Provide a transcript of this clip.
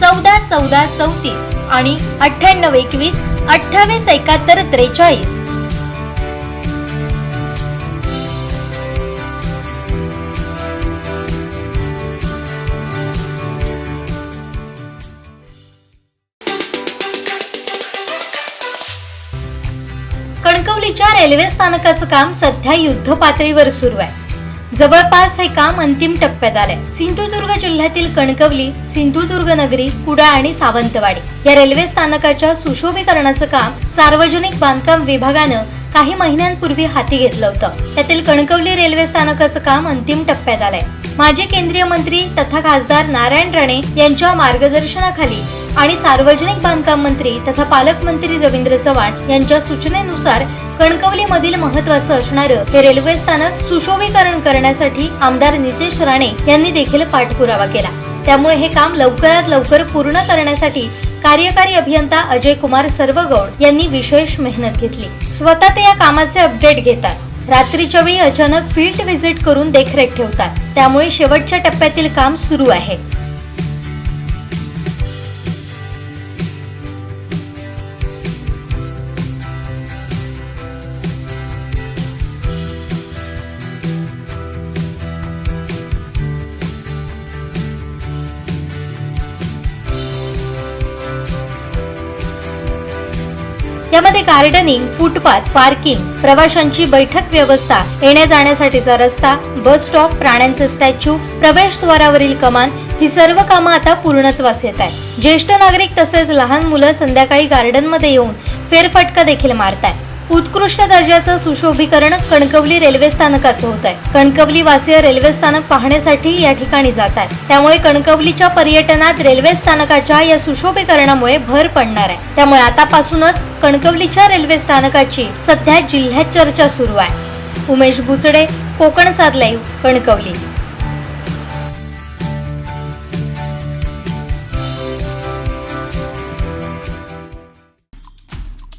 चौदा चौदा चौतीस आणि अठ्ठ्याण्णव एकवीस अठ्ठावीस एकाहत्तर त्रेचाळीस. कणकवलीच्या रेल्वे स्थानकाचं काम सध्या युद्ध पातळीवर सुरू आहे. जवळपास हे काम अंतिम टप्प्यात आलंय. सिंधुदुर्ग जिल्ह्यातील कणकवली सिंधुदुर्ग नगरी कुडा आणि सावंतवाडी या रेल्वे स्थानकाच्या सुशोभीकरणाचं काम सार्वजनिक बांधकाम विभागानं काही महिन्यांपूर्वी हाती घेतलं होतं. त्यातील कणकवली रेल्वे स्थानकाचं काम अंतिम टप्प्यात आलंय. माजी केंद्रीय मंत्री तथा खासदार नारायण राणे यांच्या मार्गदर्शनाखाली आणि सार्वजनिक बांधकाम मंत्री तथा पालकमंत्री रवींद्र चव्हाण यांच्या सूचनेनुसार कणकवलीमधील महत्वाचं असणारं हे रेल्वे स्थानक सुशोभीकरण करण्यासाठी आमदार नितेश राणे यांनी देखील पाठपुरावा केला. त्यामुळे हे काम लवकरात लवकर पूर्ण करण्यासाठी कार्यकारी अभियंता अजय कुमार सर्वगौड यांनी विशेष मेहनत घेतली. स्वतः ते या कामाचे अपडेट घेतात. रात्रीच्या वेळी अचानक फील्ड व्हिजिट करून देखरेख ठेवतात. त्यामुळे शेवटच्या टप्प्यातील काम सुरू आहे. यामध्ये गार्डनिंग फुटपाथ पार्किंग प्रवाशांची बैठक व्यवस्था येण्या जाण्यासाठीचा रस्ता बस स्टॉप प्राण्यांचे स्टॅच्यू प्रवेशद्वारावरील कमान ही सर्व कामं आता पूर्णत्वास येत आहे ज्येष्ठ नागरिक तसेच लहान मुलं संध्याकाळी गार्डनमध्ये येऊन फेरफटका देखील मारत आहेत उत्कृष्ट दर्जाचं सुशोभीकरण कणकवली रेल्वे स्थानकाचं होत आहे. कणकवली वासीय रेल्वे स्थानक पाहण्यासाठी या ठिकाणी जात आहे. त्यामुळे कणकवलीच्या पर्यटनात रेल्वे स्थानकाच्या या सुशोभीकरणामुळे भर पडणार आहे. त्यामुळे आतापासूनच कणकवलीच्या रेल्वे स्थानकाची सध्या जिल्ह्यात चर्चा सुरू आहे. उमेश बुचडे कोकण सात लाईव्ह कणकवली.